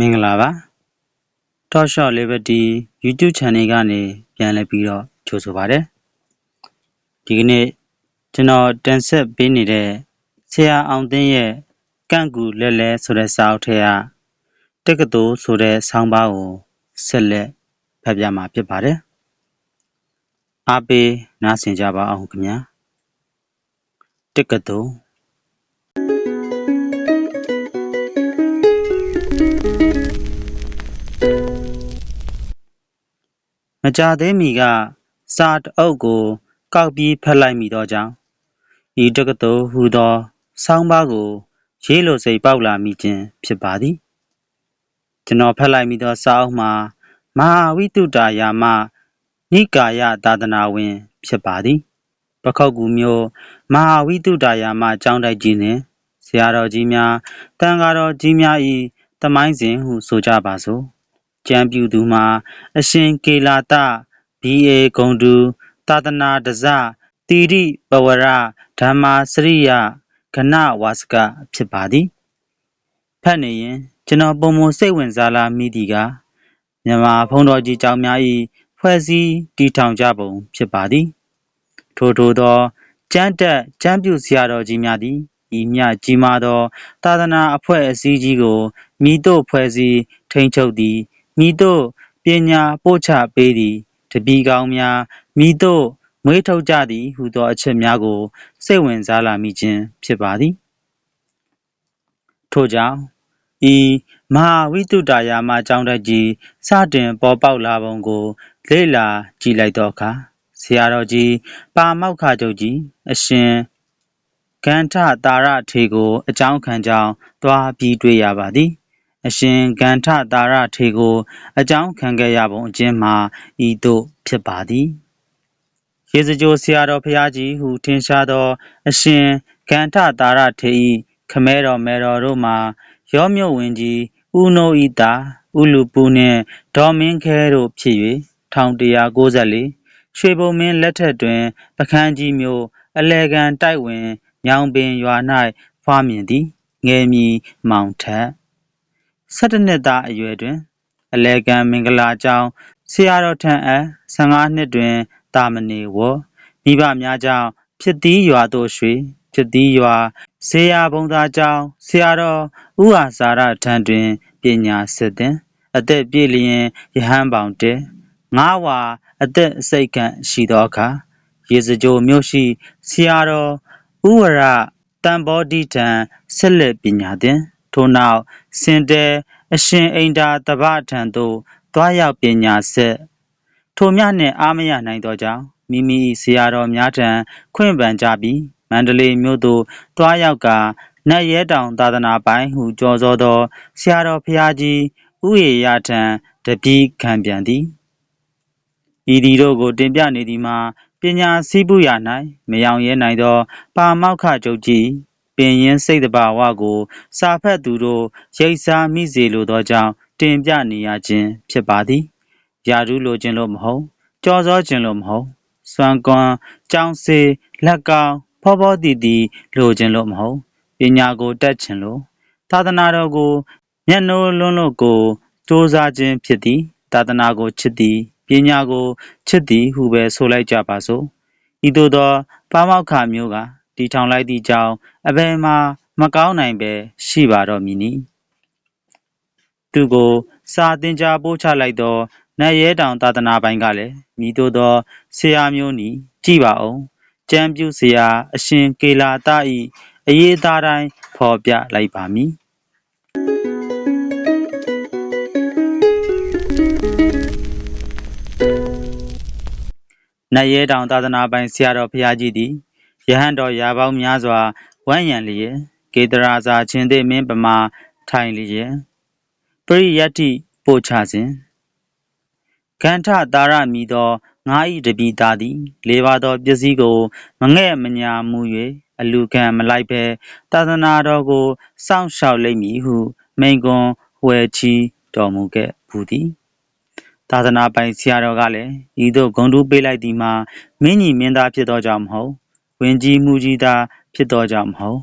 မင်္ဂလာပါ Talk Shop Liberty YouTube Channel ကနေပြန်လည်ပြီးတော့ကြိုဆိုပါရစေဒီကနေ့ကျွန်တော်တင်ဆက်ပေးနေတဲ့ဆရာအောင်သိန်းရဲ့ကန့်ကူလဲလဲဆိုတဲ့စာအုပ်ထဲကတက္ကသိုလ်ဆိုတဲ့ဆောင်းပါးကိုဆက်လက်ဖတ်ပြမှာဖြစ်ပါတယ်အားပေးနားဆင်ကြပါအောင်ခင်ဗျာတက္ကသိုလ် မကြသေးမီက စာတအုပ်ကို ကောက်ပြီးဖတ်လိုက်မိသောကြောင့်ဤတက္ကသိုလ်ဟူသော ဆောင်းပါးကို ရေးလိုစိတ်ပေါက်လာမိခြင်းဖြစ်ပါသည်ကျွန်တော်ဖတ်လိုက်မိသောစာအုပ်မှာမဟာဝိတုတာယာမနိကာယသာသနာဝင် ဖြစ်ပါသည် ပခောက်ကူမျိုးမဟာဝိတုတာယာမကျောင်းတိုက်ကြီးနှင့်ဆရာတော်ကြီးများတန်ဃာတော်ကြီးများ၏တမိုင်းစဉ်ဟုဆိုကြပါစို့ ကျမ်းပြူသူမှာ အရှင်ကေလာတ BA ဂုံတူသာသနာတစတိရိပဝရဓမ္မာစရိယကဏဝါစက ဖြစ်ပါသည် ဖတ်နေရင်ကျွန်တော်ပုံမစိတ်ဝင်စားလာမိသည်ကမြန်မာဘုံတော်ကြီးကျောင်းများ၏ဖွဲ့စည်းတည်ထောင်ကြပုံ ဖြစ်ပါသည် ထို့ထို့သော ကျမ်းတက်ကျမ်းပြုဆရာတော်ကြီးများသည် ဤမြကြီးမားသော သာသနာအဖွဲ့အစည်းကြီးကိုမိတို့ ဖွဲ့စည်း ထိန်းချုပ်သည် မိတို့ပညာပို့ချပေးသည်တပီကောင်းများမိတို့မွေးထုတ်ကြသည်ဟူသောအချက်များကို စိတ်ဝင်စားလာမိခြင်းဖြစ်ပါသည်ထို့ကြောင့်ဤမဟာဝိတုတာယာမကျောင်းတက်ကြီးစတင်ပေါ်ပေါက်လာပုံကို လေ့လာကြည့်လိုက်တော့အခါဆရာတော်ကြီးပါမောက္ခချုပ်ကြီးအရှင်ကန္ထတာရထေကို အကြောင်းခံကြောင်းသွားပြီးတွေ့ရပါသည် အရှင်ကန္ထတာရထေကို အကြောင်းခံခဲ့ရပုံအကျဉ်းမှာဤသို့ဖြစ်ပါသည်ရေစကြိုဆရာတော်ဖျားကြီးဟုထင်ရှားသော အရှင်ကန္ထတာရထေ၏ခမဲတော်မဲတော်တို့မှာရောမြုပ်ဝင်ကြီးဦးနိုးဤတာဥလူပူနှင့်ဒေါ်မင်းခဲတို့ဖြစ်၍1194ရွှေဘုံမင်းလက်ထက်တွင် ပခန်းကြီးမျိုး အလဲကန်တိုက်ဝင်ညောင်ပင်ရွာ၌ဖွားမြင်သည်ငယ်မီမောင်ထက် 17 နှစ်သားအရွယ်တွင် အလဲကန်မင်္ဂလာကျောင်းဆရာတော်ထံအပ် 15 နှစ်တွင်တာမဏေဝမိဘများကြောင့်ဖြစ်သည်ရွာသို့ရွှေဖြစ်သည်ရွာဇေယဘုံသာကျောင်းဆရာတော်ဥဟာစာရထံတွင်ပညာစစ်သင် အသက်ပြည့်လျင်ယဟန်ပေါင်တဲငါးဝါအသက်အစိတ်ကန့်ရှိသောအခါရေစကြိုမြို့ရှိဆရာတော်ဥဝရတန်ဘောဓိထံဆက်လက်ပညာသင် ထို့နောက်စင်တဲအရှင်အိန္ဒာတပထံသို့တွားရောက်ပညာဆက် ထိုမြနှင့် အားမရနိုင်သောကြောင့် မိမိဆရာတော်များထံ ခွင့်ပန်ကြပြီး မန္တလေးမြို့သို့တွားရောက်ကနတ်ရဲတောင်သာသနာပိုင်ဟုကြော်စောသော ဆရာတော်ဖျားကြီး ဥယေယထံ တပည့်ခံပြန်သည် ဤသည်တို့ကို တင်ပြနေသည်မှာ ပညာစည်းပူရ၌မယောင်ရဲနိုင်သော ပါမောက္ခကျုပ်ကြီး ပင်ရင်စိတ်တဘာဝကို စာဖတ်သူတို့ ရိပ်စားမိစေလိုသောကြောင့် တင်ပြနေရခြင်းဖြစ်ပါသည်ယာဓုလိုခြင်းလို့မဟုတ်ကြော်စောခြင်းလို့မဟုတ် စွမ်းကွမ်း ကြောင်းစေလက်ကောင်း ဖောဖောတည်တည်လိုခြင်းလို့မဟုတ် ပညာကိုတက်ခြင်းလို့ သာသနာတော်ကိုမျက်နှိုးလွန်းလို့ကိုစူးစမ်းခြင်းဖြစ်သည် သာသနာကိုချစ်သည် ပညာကို ချစ်သည်ဟုပဲ ဆိုလိုက်ကြပါစို့ ဤသို့သော ပါမောက္ခမျိုးက တီထောင်လိုက်သည့်ကြောင်း အဘယ်မှာ မကောင်းနိုင်ပဲရှိပါတော့မည်နီသူကို စာတင်ကြားပို့ချလိုက်သော နတ်ရဲတောင် သာသနာပိုင်ကလည်းမိတို့သော ဆရာမျိုးနီကြည်ပါအောင်ကျမ်းပြုဆရာ အရှင်ကေလာတဤအရေးအသားတိုင်း ဖော်ပြလိုက်ပါမည် နတ်ရဲတောင် သာသနာပိုင် ဆရာတော်ဘုရားကြီးသည် ယဟန်တော်ရာပေါင်းများစွာဝမ်းရံလျက်ကေတရာဇာချင်းသေးမင်းပမာထိုင်လျက်ပရိယတ္တိပို့ချစဉ်ကန္ထတာရမီသောငါးဤတပိသားသည်လေးပါသောပစ္စည်းကို မငဲ့မညာမူ၍အလူခံမလိုက်ဘဲသာသနာတော်ကိုစောင့်ရှောက်လိမ့်မည်ဟု မိန်ကွန်းဝယ်ချီတော်မူခဲ့ဘူးသည်သာသနာပိုင်ဆရာတော်ကလည်းဤသို့ဂုံတူးပေးလိုက်သည်မှာမင်းကြီးမင်းသားဖြစ်သောကြောင့်မဟုတ် ဝင်းကြီးမှုကြီးသားဖြစ်သောကြောင့်မဟုတ်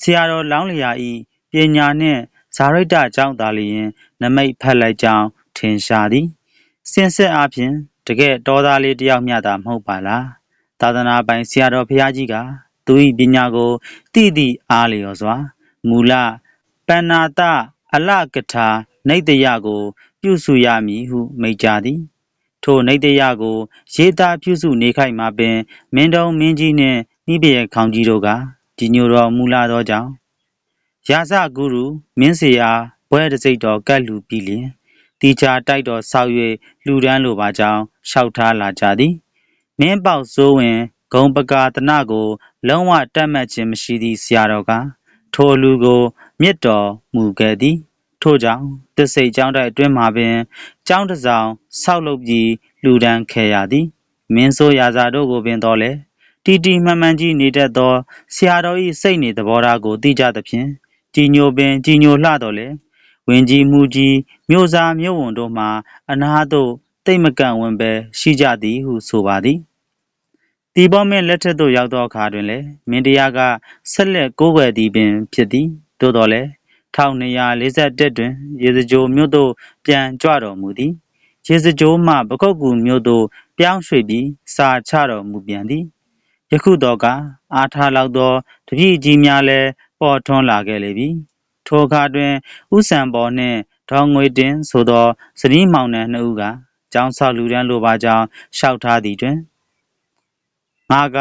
ဆရာတော်လောင်းလျာဤပညာနှင့်ဇာရိတ္တကြောင့်သာလျင်နမိတ်ဖက်လိုက်ကြောင်း ထင်ရှားသည်စင်စစ်အပြင်တကယ်တော်သားလေးတစ်ယောက်မျှသာ မဟုတ်ပါလား သာသနာပိုင်ဆရာတော်ဘုရားကြီးက သူ၏ပညာကိုတိတိအားလျော်စွာ မူလ ပဏ္ဏတအလကထာနေတယကို ပြုစုရမည်ဟု မိန့်ကြားသည် ထိုနေတယကို ရေးသားပြုစုနေခိုက်မှာပင် မင်းတုံးမင်းကြီးနှင့် နှိပရဲ့ခေါင်းကြီးတို့က ကြီးညိုတော်မူလာသောကြောင့် ရာဇဂုရု မင်းစီအား ဘွဲတစိတ်တော်ကတ်လူပြီးလျင်တီချာတိုက်တော်ဆောက်၍လှူဒန်းလိုပါကြောင်း လျှောက်ထားလာကြသည် မင်းပေါက်စိုးဝင် ဂုံပကာတနကို လုံးဝတတ်မှတ်ခြင်းမရှိသည့် ဆရာတော်က ထိုလူကို မြစ်တော်မူခဲ့သည် ထို့ကြောင့်တစ္ဆိတ်ကျောင်းတိုက်အတွင်းမှာပင် ကျောင်းတစ်ဆောင် ဆောက်လုပ်ပြီးလူဒန်းခဲ့ရသည် မင်းဆိုးရာဇာတို့ကိုပင်တော်လဲ တီတီမှန်မှန်ကြီးနေတတ်သော ဆရာတော်၏စိတ်နေသဘောထားကို သိကြသဖြင့် ကြီးညိုပင် ကြီးညိုလှတော်လဲဝင်းကြီးမူကြီး မြို့စားမြို့ဝန်တို့မှအနာသို့တိတ်မကန့်ဝင်ပဲရှိကြသည်ဟု ဆိုပါသည်တီဘောမင်းလက်ထက်သို့ ရောက်သောအခါတွင်လည်း မင်းတရားက ဆက်လက်ကိုးကွယ်သည်ပင်ဖြစ်သည် သို့တော်လည်း1241တွင် ရေစကြိုမြို့သို့ ပြန်ကြွတော်မူသည် ရေစကြိုမှပကုတ်ကူမြို့သို့ ပြောင်းရွှေ့ပြီး စာချတော်မူပြန်သည် ယခုတော့ကအားထားလောက်သော တပည့်ကြီးများလည်း ပေါ်ထွန်းလာခဲ့လေပြီ ထိုအခါတွင်ဥဆံပေါ်နှင့် ဒေါငွေတင်ဆိုသောစနီးမောင်နှံနှစ်ဦးက ကျောင်းဆောက်လူရန်လိုပါကြောင်း လျှောက်ထားသည်တွင် ငါက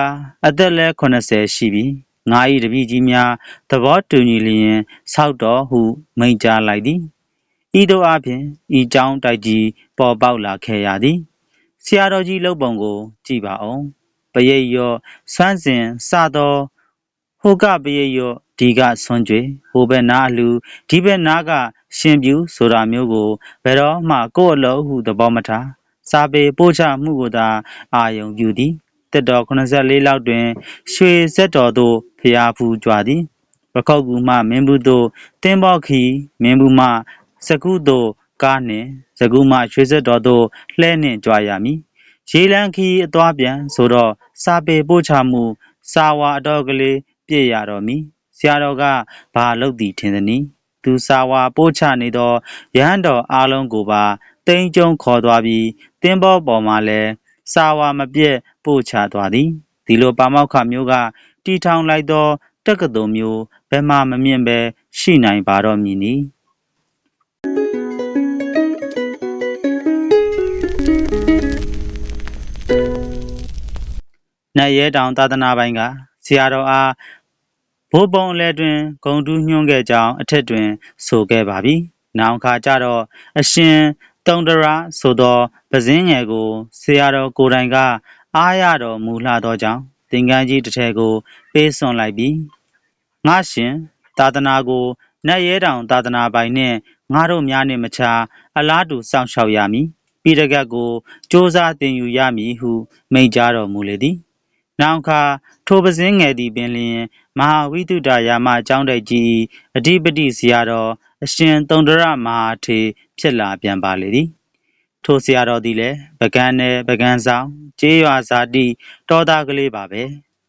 အသက်လဲ80ရှိပြီ ငါ၏တပည့်ကြီးများ သဘောတူညီလျင် ဆောက်တော်ဟု မိန့်ကြားလိုက်သည် ဤသို့အပြင်ဤကျောင်းတိုက်ကြီး ပေါ်ပေါက်လာခဲ့ရသည် ဆရာတော်ကြီးလုပ်ပုံကို ကြည့်ပါအောင် ပရိတ်ရော့ဆွမ်းစဉ် စသော ဟိုကပရိတ်ရော့ဒီကဆွမ်းကြွေ ဟိုဘက်နားအလူဒီဘက်နားက ရှင်ပြူ ဆိုတာမျိုးကို ဘယ်တော့မှ ကိုယ့်အလုပ်ဟု သဘောမထား စာပေပို့ချမှုကိုသာ အာယုံပြုသည်တက်တော်84လောက်တွင် ရွှေဆက်တော်သို့ဖျားဖူးကြွသည် ပခောက်ကူမှ မင်းဘူးသို့တင်းပေါခီမင်းဘူးမှ စကုသို့ ကားနှင့် စကုမှ ရွှေဆက်တော်သို့ လှဲနှင့် ကြွားရမည် ရေလန်းခီအသွားပြန်ဆိုတော့ စာပေပို့ချမှု စာဝါအတော်ကလေး ပြည့်ရတော်မူဆရာတော်က ဘာလုပ်သည်ထင်သနည်း သူစာဝါပို့ချနေသော ရဟန်းတော်အားလုံးကိုပါတိမ်ကျုံခေါ်သွားပြီးတင်းဘောပေါ်မှာလည်း စာဝါမပြည့်ပို့ချသွားသည် ဒီလိုပါမောက္ခမျိုးကတီထောင်လိုက်သော တက္ကသိုလ်မျိုး ဘယ်မှမမြင့်ပဲရှိနိုင်ပါတော့မည်နီ နတ်ရဲတောင်သာသနာပိုင်ကဆရာတော်အားဘိုးပုံအလဲတွင်ဂုံတူးညွှန်းခဲ့ကြောင်းအထက်တွင် ဆိုခဲ့ပါပြီ။နောက်ခါကျတော့အရှင်တုံတရဆိုသောပဇင်းငယ်ကိုဆရာတော်ကိုယ်တိုင်က အားရတော်မူလှသောကြောင့်သင်္ကန်းကြီးတစ်ထည်ကို ပေးစွန့်လိုက်ပြီးငါရှင်သာသနာကိုနတ်ရဲတောင်သာသနာပိုင်နှင့်ငါတို့များနှင့်မချာအလားတူစောင့်ရှောက်ရမည်ပြည်တကတ်ကိုစ조사တင်ယူရမည်ဟုမိန့်ကြားတော်မူလေသည် နောက်အခါ ထိုပစင်းငယ်သည်ပင်လျင် မဟာဝိတုဒ္ဒရာမအကြောင်းတိုက်ကြီး အဓိပတိဆရာတော် အရှင်တုံတရမဟာထေဖြစ်လာပြန်ပါလေသည် ထိုဆရာတော်သည်လည်းပကံနယ်ပကံဆောင်ကျေးရွာဇာတိ တောသားကလေးပါပဲ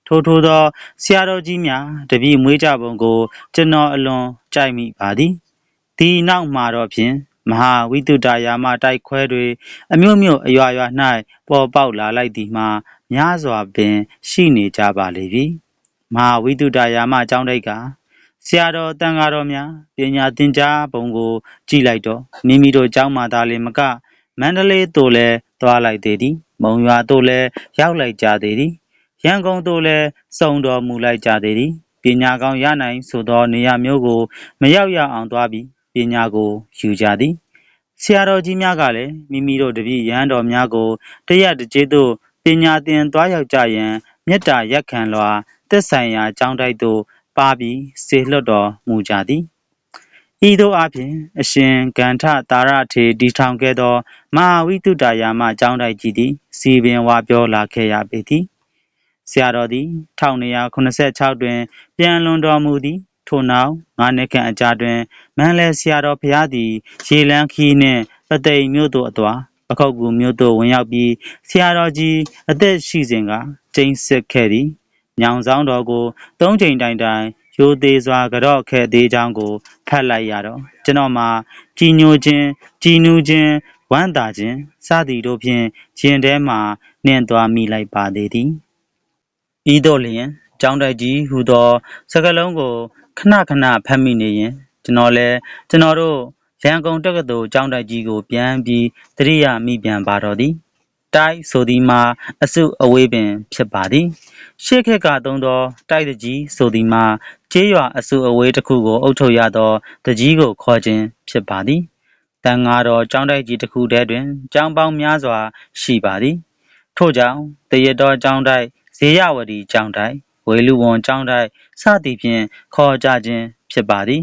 ထိုထိုသော ဆရာတော်ကြီးများ တပည့်မွေးကြပုံကို ကျွန်တော်အလွန်ကြိုက်မိပါသည်ဒီနောက်မှာတော့ဖြင့် မဟာဝိတုဒ္ဒရာမတိုက်ခွဲတွေ အမျိုးမျိုးအရွာရွာ၌ပေါ်ပေါက်လာလိုက်သည်မှာ များစွာပင် ရှိနေကြပါလေပြီမဟာဝိတုဒ္ဒရာမအကြောင်းတိုက်ကဆရာတော်တန်ဃာတော်များပညာသင်ကြားပုံကို ကြည့်လိုက်တော့မိမိတို့ကျောင်းမှာသာလျှင်မကမန္တလေးသို့လည်းသွားလိုက်သေးသည်မုံရွာသို့လည်းရောက်လိုက်ကြသေးသည်ရန်ကုန်သို့လည်းစုံတော်မူလိုက်ကြသေးသည်ပညာကောင်းရနိုင်ဆိုသောနေရာမျိုးကို မရောက်ရအောင်သွားပြီးပညာကိုယူကြသည်ဆရာတော်ကြီးများကလည်းမိမိတို့တပည့်ရဟန်းတော်များကိုတရက်တကြေးသို့ ပညာသင်သွားရောက်ကြရန် မေတ္တာရက်ခံလွှာ သက်ဆိုင်ရာကျောင်းတိုက်သို့ ပါပြီး စေလွှတ်တော်မူကြသည် ဤသို့အပြင်အရှင်ကန္ထတာရထေတီထောင်ခဲ့သော မဟာဝိတုဒ္ဒရာမကျောင်းတိုက်ကြီးသည်စီပင်ဝါပြောလာခဲ့ရပေသည် ဆရာတော်သည်1286တွင် ပြန်လွန်တော်မူသည် ထို့နောက် ငါးနှစ်ခန့်အကြာတွင် မန္တလေးဆရာတော်ဘုရားသည် ရေလန်းခီးနှင့်ပသိမ်မြို့သို့အသွာ ပခုတ်ကူမြို့သို့ဝင်ရောက်ပြီး ဆရာတော်ကြီး အသက်ရှိစဉ်က ကျိန်းစစ်ခဲ့သည်ညောင်ဆောင်တော်ကိုသုံးချိန်တိုင်တိုင်ယရိုသေးစွာကြော့ခဲ့သေးကြောင်းကို ဖတ်လိုက်ရတော့ကျွန်တော်မှာကြည်ညိုခြင်းကြည်နူးခြင်းဝမ်းသာခြင်းစသည်တို့ဖြင့်ခြင်းထဲမှနှင့်သွားမိလိုက်ပါသေးသည်ဤသို့လျင်ကြောင်းတိုက်ကြီးဟူသောစကားလုံးကိုခဏခဏဖတ်မိနေရင်ကျွန်တော်လည်းကျွန်တော်တို့ ရန်ကုန်တက္ကသိုလ်ကျောင်းတိုက်ကြီးကို ပြန်ပြီးသတိရမိပြန်ပါတော့သည်တိုက်ဆိုသည်မှာ အစုအဝေးပင် ဖြစ်ပါသည်ရှေ့ခက်ကသုံးသော တိုက်တကြီးဆိုသည်မှာကျေးရွာအစုအဝေးတစ်ခုကို အုပ်ချုပ်ရသောတကြီးကိုခေါ်ခြင်းဖြစ်ပါသည်တန်ငါတော်ကျောင်းတိုက်ကြီးတစ်ခုတည်းတွင်ကျောင်းပေါင်းများစွာရှိပါသည်ထို့ကြောင့်တရတော်ကျောင်းတိုက်ဇေယဝတီကျောင်းတိုက်ဝေလူဝန်ကျောင်းတိုက်စသည်ဖြင့်ခေါ်ကြခြင်းဖြစ်ပါသည်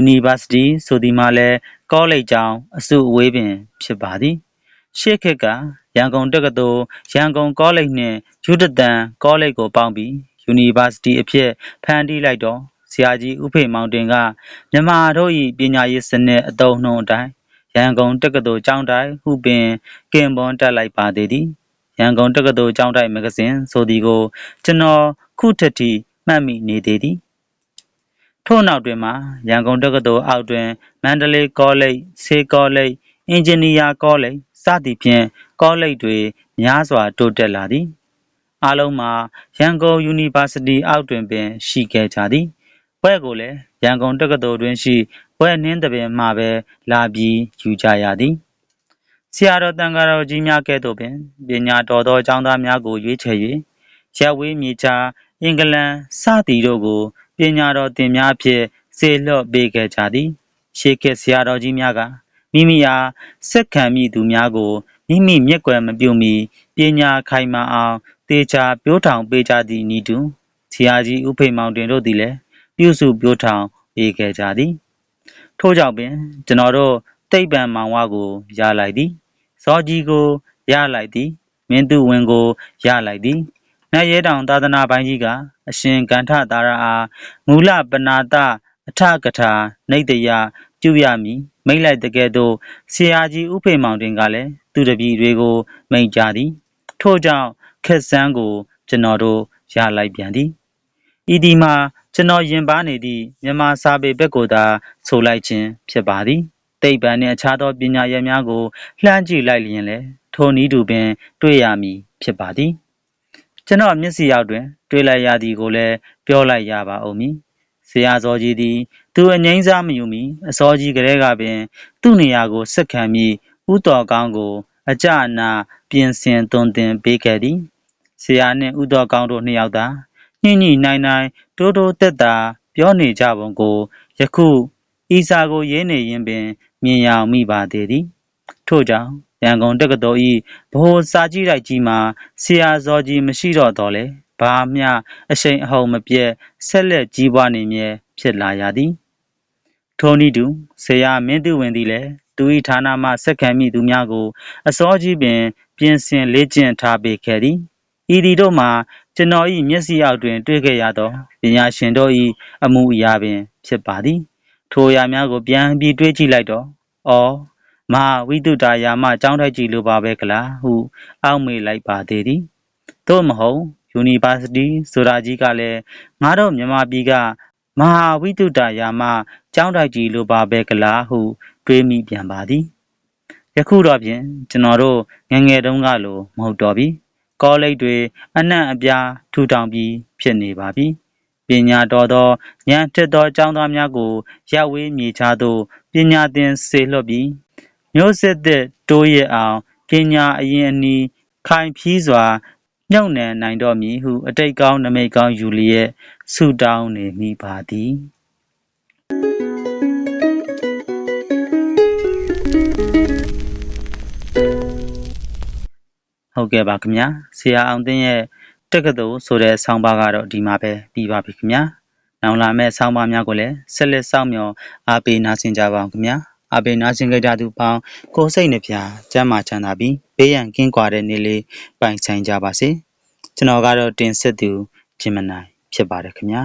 University ဆိုသည်မှာလည်း ကောလိပ်ကျောင်း အစုအဝေးပင် ဖြစ်ပါသည် ရှေ့ခေတ်က ရန်ကုန်တက္ကသိုလ် ရန်ကုန်ကောလိပ်နှင့်ယူတတန်ကောလိပ်ကိုပေါင်းပြီး University အဖြစ် ဖန်တီးလိုက်တော့ ဆရာကြီး ဦးဖေမောင်တင်က မြန်မာတို့၏ပညာရေးစနစ် အသုံးအနှုန်းအတိုင်း ရန်ကုန်တက္ကသိုလ်ကျောင်းတိုင်းဟုပင် ကင်ပွန်တက်လိုက်ပါသေးသည် ရန်ကုန်တက္ကသိုလ်ကျောင်းတိုင်းမဂ္ဂဇင်း ဆိုသည်ကို ကျွန်တော် ခုထက်ထိ မှတ်မိနေသေးသည် ထို့နောက်တွင်မှရန်ကုန်တက္ကသိုလ်အောက်တွင် မန္တလေးကောလိပ် ဆေးကောလိပ် အင်ဂျင်နီယာကောလိပ် စသည်ဖြင့် ကောလိပ်တွေ များစွာ တိုးတက်လာသည် အားလုံးမှာ ရန်ကုန် University အောက်တွင်ပင် ရှိခဲ့ကြသည် ဘွဲ့ကိုလည်း ရန်ကုန်တက္ကသိုလ်တွင်ရှိ ဘွဲ့နှင်းတပင်မှပဲ လာပြီး ယူကြရသည် ဆရာတော်တန်ဃာတော်ကြီးများကဲ့သို့ပင် ပညာတော်သော ကျောင်းသားများကို ရွေးချယ်၍ရက်ဝေး မြေချာအင်္ဂလန် စသည်တို့ကို ပညာတော်သင်များဖြင့်စေလွှတ်ပေးခဲ့ကြသည် ရှေးခေတ်ဆရာတော်ကြီးများကမိမိအားစက်ခံမိသူများကိုမိမိမျက်ကွယ်မပြုမီပညာခိုင်မာအောင်တေချာပြိုးထောင်ပေးကြသည့်ဤတူဆရာကြီးဥဖိတ်မောင်တင်တို့သည်လည်းပြုစုပြိုးထောင်ပေးခဲ့ကြသည် ထို့ကြောင့်ပင်ကျွန်တော်တို့တိတ်ပံမောင်ဝကိုရလိုက်သည်ဇောကြီးကိုရလိုက်သည်မင်းသူဝင်ကိုရလိုက်သည်နတ်ရဲတောင်သာသနာပိုင်းကြီးက အရှင်ကန္ထသာရအားမူလပနာတအထကထာနေတယပြုရမည်မိတ်လိုက်တကယ်သို့ဆရာကြီးဥဖေမောင်တင်ကလည်းသူတပည့်တွေကို မိန့်ကြသည်ထို့ကြောင့်ခက်ဆန်းကို ကျွန်တော်တို့ရလိုက်ပြန်သည်ဤဒီမှာကျွန်တော်ယင်ပါနေသည့်မြန်မာစာပေဘက်ကိုသာဆိုလိုက်ခြင်းဖြစ်ပါသည်တိတ်ပံနှင့်အခြားသောပညာရပ်များကိုလှမ်းကြည့်လိုက်လျင်လည်းထိုနည်းတူပင် တွေ့ရမည်ဖြစ်ပါသည် ကျွန်တော်မျက်စိရောက်တွင် တွေ့လိုက်ရသည်ကိုလည်းပြောလိုက်ရပါဦးမည်ဆရာစောကြီးသည် သူအငိမ့်စားမယူမီအစောကြီးကလေးကပင် သူ့နေရာကိုဆက်ခံပြီးဥတော်ကောင်းကို အကြအနာပြင်ဆင်သွန်သင်ပေးခဲ့သည်ဆရာနှင့်ဥတော်ကောင်းတို့နှစ်ယောက်သာညှိညှိနှိုင်းနှိုင်းတိုးတိုးတက်တာပြောနေကြပုံကိုယခုဤစာကိုရေးနေရင်ပင်မြင်ရမိပါသေးသည်ထို့ကြောင့် ရန်ကုန်တက္ကသိုလ်၏ဗဟိုစာကြည့်တိုက်ကြီးမှာဆရာဇော်ကြီးမရှိတော့တော့လေဘာမျှအရှိန်အဟုန်မပြတ်ဆက်လက်ကြီးပွားနေမြဲဖြစ်လာရသည်ထိုနည်းတူဆရာမင်းသူဝင်သည်လည်းသူ၏ဌာနမှဆက်ခံမိသူများကို အစောကြီးပင် ပြင်ဆင်လေ့ကျင့်ထားပေးခဲ့သည်ဤသည်တို့မှာကျွန်တော်၏မျက်စိအောက်တွင် တွေ့ခဲ့ရသောပညာရှင်တို့၏အမှုအရာပင် ဖြစ်ပါသည် ထိုအရာများကိုပြန်ပြီးတွေးကြည့်လိုက်တော့အော် မဟာဝိတုဒ္ဒရာမကျောင်းထိုက်ကြီးလိုပါပဲကလားဟု အောက်မေ့လိုက်ပါသေးသည်သို့မဟုတ် University ဆိုတာကြီးကလည်းငါတို့မြန်မာပြည်ကမဟာဝိတုဒ္ဒရာမကျောင်းတိုက်ကြီးလိုပါပဲကလားဟု တွေးမိပြန်ပါသည်ယခုတော့ဖြင့်ကျွန်တော်တို့ငယ်ငယ်တုန်းကလိုမဟုတ်တော့ပြီကောလိပ်တွေအနှံ့အပြားထူထောင်ပြီးဖြစ်နေပါပြီပညာတော်သောဉာဏ်ထက်သောကျောင်းသားများကိုရပ်ဝေးမြေခြားသို့ပညာသင်စေလွှတ်ပြီး မျိုးဆက်သက်တိုးရအောင် ပညာအရင်အနီး ခိုင်ဖြီးစွာညှောက်နှံနိုင်တော့မည်ဟု အတိတ်ကောင်းနမိတ်ကောင်းယူလျက် ဆုတောင်းနေမိပါသည်ဟုတ်ကဲ့ပါခင်ဗျာဆရာအောင်သိန်းရဲ့တက္ကသိုလ်ဆိုတဲ့ဆောင်းပါးကတော့ဒီမှာပဲပြီးပါပြီခင်ဗျာနောက်လာမယ့်ဆောင်းပါးများကိုလည်းဆက်လက်စောင့်မျှော်အားပေးနားဆင်ကြပါအောင်ခင်ဗျာ အားပေးနားဆင်ကြကြသူပေါင်း ကိုယ်စိတ်နှပြကျမ်းမာချမ်းသာပြီးဘေးရန်ကင်းကွာတဲ့နေ့လေးပိုင်ဆိုင်ကြပါစေကျွန်တော်ကတော့တင်ဆက်သူဂျင်မနိုင်ဖြစ်ပါတယ်ခင်ဗျာ